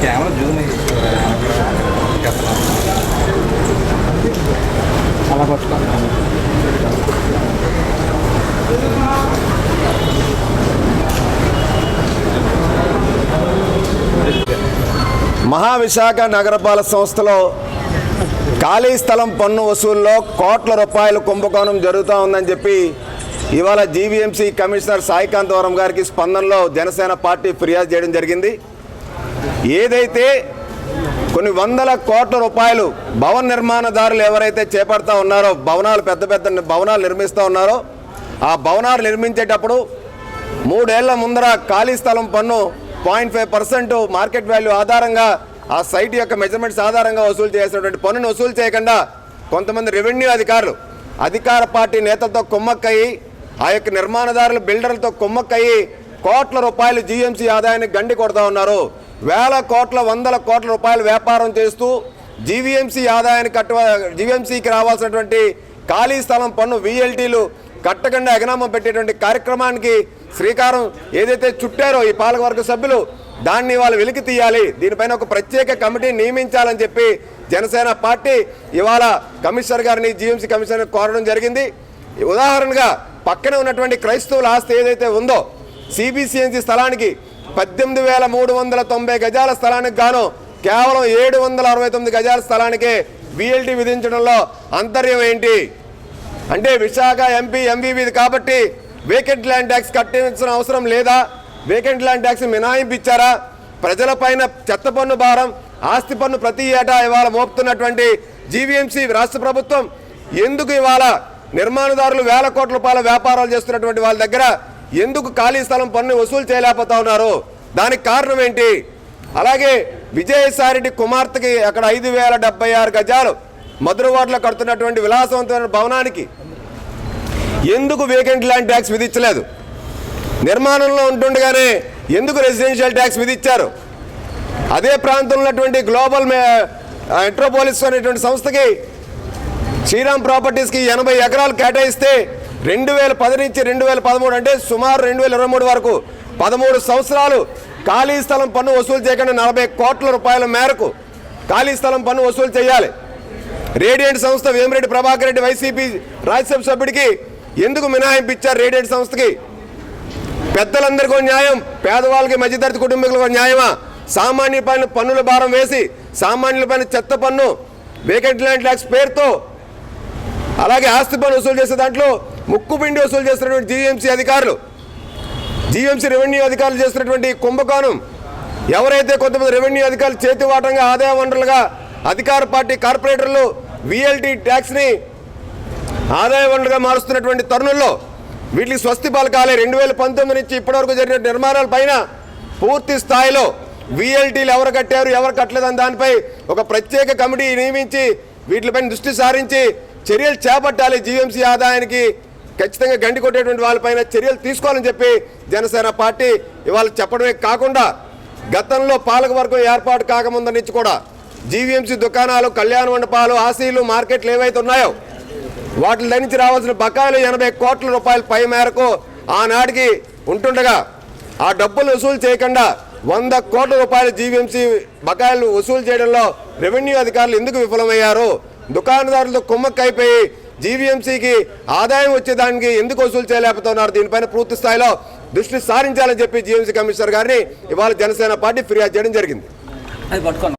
Camera Zoom అలా పట్టుకోండి. మహావిశాఖ నగరపాలక సంస్థలో ఖాళీ స్థలం పన్ను వసూల్లో కోట్ల రూపాయల కుంభకోణం జరుగుతూ ఉందని చెప్పి ఇవాళ జీవీఎంసీ కమిషనర్ సాయికాంతవరం గారికి స్పందనలో జనసేన పార్టీ ఫిర్యాదు చేయడం జరిగింది. ఏదైతే కొన్ని వందల కోట్ల రూపాయలు భవన నిర్మాణదారులు ఎవరైతే చేపడతా ఉన్నారో భవనాలు పెద్ద పెద్ద భవనాలు నిర్మిస్తూ ఉన్నారో ఆ భవనాలు నిర్మించేటప్పుడు మూడేళ్ళ ముందర ఖాళీ స్థలం పన్ను point five percent market value ఆధారంగా ఆ సైట్ యొక్క మెజర్మెంట్స్ ఆధారంగా వసూలు చేసినటువంటి పన్నును వసూలు చేయకుండా కొంతమంది రెవెన్యూ అధికారులు అధికార పార్టీ నేతలతో కుమ్మక్కయి ఆ యొక్క నిర్మాణదారులు బిల్డర్లతో కుమ్మక్కయ్యి కోట్ల రూపాయలు జీఎంసీ ఆదాయాన్ని గండి కొడతా ఉన్నారు. వేల కోట్ల వందల కోట్ల రూపాయలు వ్యాపారం చేస్తూ జీవీఎంసీ ఆదాయాన్ని కట్ట జీవీఎంసీకి రావాల్సినటువంటి ఖాళీ స్థలం పన్ను విఎల్టీలు కట్టకుండా ఎగనామం పెట్టేటువంటి కార్యక్రమానికి శ్రీకారం ఏదైతే చుట్టారో ఈ పాలకవర్గ సభ్యులు దాన్ని వాళ్ళు వెలికి తీయాలి. దీనిపైన ఒక ప్రత్యేక కమిటీ నియమించాలని చెప్పి జనసేన పార్టీ ఇవాళ కమిషనర్ గారిని జీఎంసీ కమిషనర్ కోరడం జరిగింది. ఉదాహరణగా పక్కన ఉన్నటువంటి క్రైస్తవుల ఆస్తి ఏదైతే ఉందో సిబిసిఎన్సి స్థలానికి పద్దెనిమిది వేల మూడు వందల తొంభై గజాల స్థలానికి గాను కేవలం ఏడు వందల అరవై తొమ్మిది గజాల స్థలానికే బిఎల్టీ విధించడంలో అంతర్యం ఏంటి? అంటే విశాఖ ఎంపీ ఎంవీవీది కాబట్టి వేకెంట్ ల్యాండ్ ట్యాక్స్ కట్టించిన అవసరం లేదా? వేకెంట్ ల్యాండ్ ట్యాక్స్ మినహాయింపు ఇచ్చారా ప్రజలపైన చెత్త పన్ను భారం ఆస్తి పన్ను ప్రతి ఏటా ఇవాళ మోపుతున్నటువంటి జీవీఎంసీ రాష్ట్ర ప్రభుత్వం ఎందుకు ఇవాళ నిర్మాణదారులు వేల కోట్ల రూపాయల వ్యాపారాలు చేస్తున్నటువంటి వాళ్ళ దగ్గర ఎందుకు ఖాళీ స్థలం పన్ను వసూలు చేయలేకపోతా ఉన్నారు? దానికి కారణం ఏంటి? అలాగే విజయసాయిరెడ్డి కుమార్తెకి అక్కడ ఐదు వేల డెబ్బై ఆరు గజాలు మధురవాడలో కడుతున్నటువంటి విలాసవంతమైన భవనానికి ఎందుకు వేకెంట్ ల్యాండ్ ట్యాక్స్ విధించలేదు? నిర్మాణంలో ఉంటుండగానే ఎందుకు రెసిడెన్షియల్ ట్యాక్స్ విధించారు? అదే ప్రాంతంలో ఉన్నటువంటి గ్లోబల్ మెట్రోపోలిస్ అనేటువంటి సంస్థకి శ్రీరామ్ ప్రాపర్టీస్కి ఎనభై ఎకరాలు కేటాయిస్తే రెండు వేల పది నుంచి రెండు వేల పదమూడు అంటే సుమారు రెండు వేల ఇరవై మూడు వరకు పదమూడు సంవత్సరాలు ఖాళీ స్థలం పన్ను వసూలు చేయకుండా నలభై కోట్ల రూపాయల మేరకు ఖాళీ స్థలం పన్ను వసూలు చేయాలి. రేడియంట్ సంస్థ వేమిరెడ్డి ప్రభాకర్ రెడ్డి వైసీపీ రాజ్యసభ సభ్యుడికి ఎందుకు మినహాయింపు ఇచ్చారు రేడియంట్ సంస్థకి? పెద్దలందరికీ న్యాయం పేదవాళ్ళకి మధ్యతరగతి కుటుంబీకులకు న్యాయమా? సామాన్యులపైన పన్నుల భారం వేసి సామాన్యులపైన చెత్త పన్ను వేకెంట్ ల్యాండ్ ట్యాక్స్ పేరుతో అలాగే ఆస్తి పన్ను వసూలు చేసే దాంట్లో ముక్కుపిండి వసూలు చేస్తున్నటువంటి జీఎంసీ అధికారులు జీఎంసీ రెవెన్యూ అధికారులు చేస్తున్నటువంటి కుంభకోణం ఎవరైతే కొంతమంది రెవెన్యూ అధికారులు చేతివాటంగా ఆదాయ వనరులుగా అధికార పార్టీ కార్పొరేటర్లు విఎల్టీ ట్యాక్స్ని ఆదాయ వనరుగా మారుస్తున్నటువంటి తరుణంలో వీటికి స్వస్తి పలకాలే. రెండు వేల పంతొమ్మిది నుంచి ఇప్పటివరకు జరిగిన నిర్మాణాల పైన పూర్తి స్థాయిలో విఎల్టీలు ఎవరు కట్టారు ఎవరు కట్టలేదని దానిపై ఒక ప్రత్యేక కమిటీ నియమించి వీటిపైన దృష్టి సారించి చర్యలు చేపట్టాలి జీఎంసీ ఆదాయానికి. ఖచ్చితంగా గండి కొట్టేటువంటి వాళ్ళపైన చర్యలు తీసుకోవాలని చెప్పి జనసేన పార్టీ ఇవాళ చెప్పడమే కాకుండా గతంలో పాలకవర్గం ఏర్పాటు కాకముందు నుంచి కూడా జీవీఎంసీ దుకాణాలు కళ్యాణ మండపాలు ఆశీలు మార్కెట్లు ఏవైతే ఉన్నాయో వాటి నుంచి రావాల్సిన బకాయిలు ఎనభై కోట్ల రూపాయల పై మేరకు ఆనాటికి ఉంటుండగా ఆ డబ్బులు వసూలు చేయకుండా వంద కోట్ల రూపాయల జీవీఎంసీ బకాయిలు వసూలు చేయడంలో రెవెన్యూ అధికారులు ఎందుకు విఫలమయ్యారు? దుకాణదారులతో కుమ్మక్కైపోయి జీవీఎంసీకి ఆదాయం వచ్చేదానికి ఎందుకు వసూలు చేయలేకపోతున్నారు? దీనిపైన పూర్తి స్థాయిలో దృష్టి సారించాలని చెప్పి జీవీఎంసీ కమిషనర్ గారిని ఇవాళ జనసేన పార్టీ ఫిర్యాదు చేయడం జరిగింది.